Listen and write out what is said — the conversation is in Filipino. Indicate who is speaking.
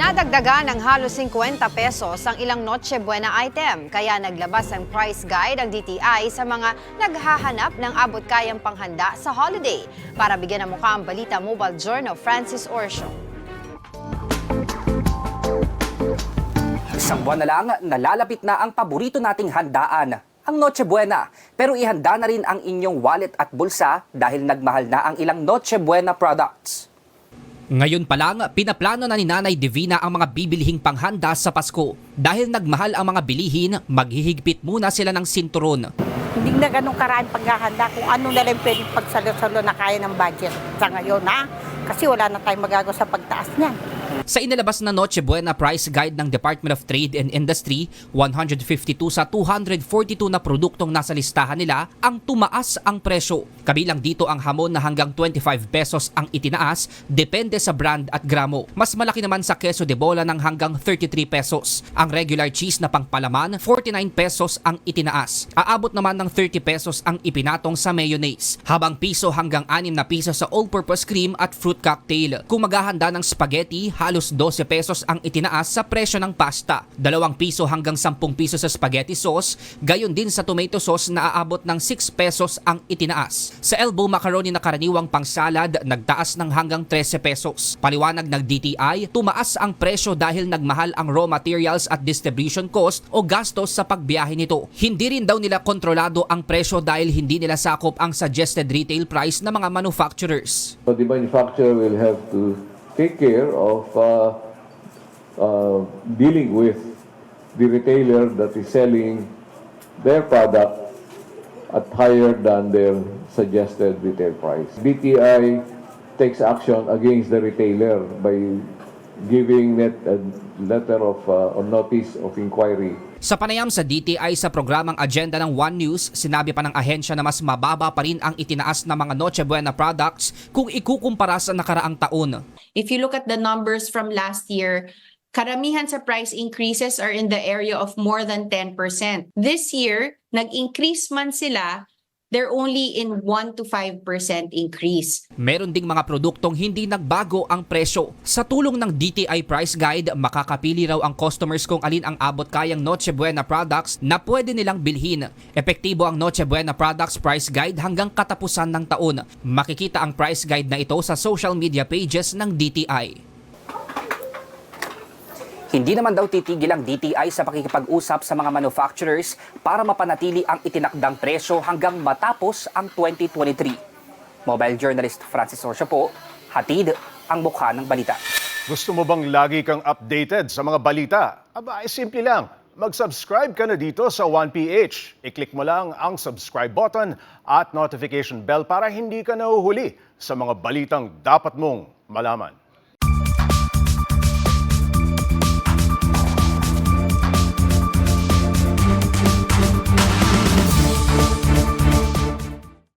Speaker 1: Nadagdagan ng halos 50 pesos ang ilang Noche Buena item, kaya naglabas ang price guide ang DTI sa mga naghahanap ng abot kayang panghanda sa holiday. Para bigyan ng mukha ang balita Mobile Journal, Francis Orsio.
Speaker 2: Isang buwan na lang, nalalapit na ang paborito nating handaan, ang Noche Buena. Pero ihanda na rin ang inyong wallet at bulsa dahil nagmahal na ang ilang Noche Buena products. Ngayon pa lang, pinaplano na ni Nanay Divina ang mga bibilihing panghanda sa Pasko. Dahil nagmahal ang mga bilihin, maghihigpit muna sila ng sinturon.
Speaker 3: Hindi na ganun karaming paghahanda kung ano na lang pwedeng pagsalo-salo na kaya ng budget sa ngayon, ha? Kasi wala na tayong magagawa sa pagtaas niyan.
Speaker 2: Sa inilabas na Noche Buena Price Guide ng Department of Trade and Industry, 152 sa 242 na produktong nasa listahan nila ang tumaas ang presyo. Kabilang dito ang hamon na hanggang 25 pesos ang itinaas, depende sa brand at gramo. Mas malaki naman sa keso de bola ng hanggang 33 pesos. Ang regular cheese na pangpalaman, 49 pesos ang itinaas. Aabot naman ng 30 pesos ang ipinatong sa mayonnaise. Habang piso hanggang 6 na piso sa all-purpose cream at fruit cocktail. Kung maghahanda ng spaghetti, halos 12 pesos ang itinaas sa presyo ng pasta. 2 piso hanggang 10 piso sa spaghetti sauce, gayon din sa tomato sauce na aabot ng 6 pesos ang itinaas. Sa elbow macaroni na karaniwang pangsalad, nagtaas ng hanggang 13 pesos. Paliwanag ng DTI, tumaas ang presyo dahil nagmahal ang raw materials at distribution cost o gastos sa pagbiyahe nito. Hindi rin daw nila kontrolado ang presyo dahil hindi nila sakop ang suggested retail price ng mga manufacturers.
Speaker 4: So the manufacturer will have to take care of uh, uh, dealing with the retailer that is selling their product at higher than their suggested retail price. BTI takes action against the retailer by giving net a letter of uh, or notice of inquiry
Speaker 2: Sa panayam sa DTI sa programang agenda ng One News, sinabi pa ng ahensya na mas mababa pa rin ang itinaas ng mga Noche Buena products kung ikukumpara sa nakaraang taon.
Speaker 5: If you look at the numbers from last year, karamihan sa price increases are in the area of more than 10%. This year, nag-increase man sila, they're only in 1 to 5% increase.
Speaker 2: Meron ding mga produktong hindi nagbago ang presyo. Sa tulong ng DTI Price Guide, makakapili raw ang customers kung alin ang abot kayang Noche Buena products na pwede nilang bilhin. Epektibo ang Noche Buena Products Price Guide hanggang katapusan ng taon. Makikita ang price guide na ito sa social media pages ng DTI. Hindi naman daw titigil ang DTI sa pakikipag-usap sa mga manufacturers para mapanatili ang itinakdang presyo hanggang matapos ang 2023. Mobile journalist Francis Orsio po, hatid ang mukha ng balita.
Speaker 6: Gusto mo bang lagi kang updated sa mga balita? Aba, ay simple lang. Mag-subscribe ka na dito sa 1PH. I-click mo lang ang subscribe button at notification bell para hindi ka nahuhuli sa mga balitang dapat mong malaman.